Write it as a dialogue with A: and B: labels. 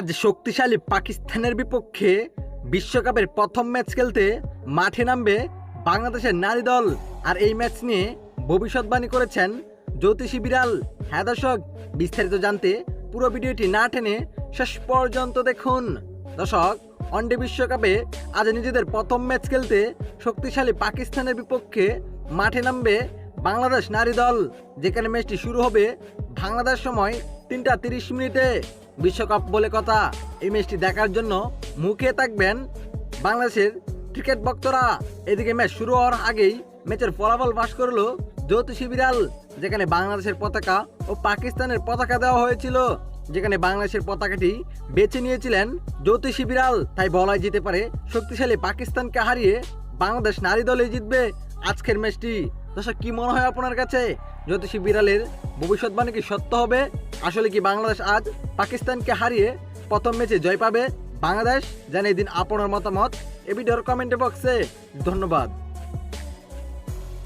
A: আজ শক্তিশালী পাকিস্তানের বিপক্ষে বিশ্বকাপের প্রথম ম্যাচ খেলতে মাঠে নামবে বাংলাদেশের নারী দল। আর এই ম্যাচ নিয়ে ভবিষ্যৎবাণী করেছেন জ্যোতিষী বিড়াল। হ্যাঁ দর্শক, বিস্তারিত জানতে পুরো ভিডিওটি না টেনে শেষ পর্যন্ত দেখুন। দর্শক, ওয়ানডে বিশ্বকাপে আজ নিজেদের প্রথম ম্যাচ খেলতে শক্তিশালী পাকিস্তানের বিপক্ষে মাঠে নামবে বাংলাদেশ নারী দল। যেখানে ম্যাচটি শুরু হবে বাংলাদেশ সময় তিনটা তিরিশ মিনিটে। বিশ্বকাপ বলে কথা। এই ম্যাচটি দেখার জন্য মুখে থাকবেন বাংলাদেশের ক্রিকেট ভক্তরা। এদিকে ম্যাচ শুরু হওয়ার আগেই ম্যাচের ফলাফল পাশ করল জ্যোতিষী বিড়াল, যেখানে বাংলাদেশের পতাকা ও পাকিস্তানের পতাকা দেওয়া হয়েছিল। যেখানে বাংলাদেশের পতাকাটি বেছে নিয়েছিলেন জ্যোতিষী বিড়াল। তাই বলাই যেতে পারে, শক্তিশালী পাকিস্তানকে হারিয়ে বাংলাদেশ নারী দলে জিতবে আজকের ম্যাচটি। দর্শক, কি মনে হয় আপনার কাছে? জ্যোতিষী বিড়ালের ভবিষ্যৎবাণী কি সত্য হবে? আসলে কি বাংলাদেশ আজ পাকিস্তানকে হারিয়ে প্রথম ম্যাচে জয় পাবে? বাংলাদেশ? জানিয়ে দিন আপনার মতামত। এ ভিডিওর কমেন্ট বক্সে ধন্যবাদ।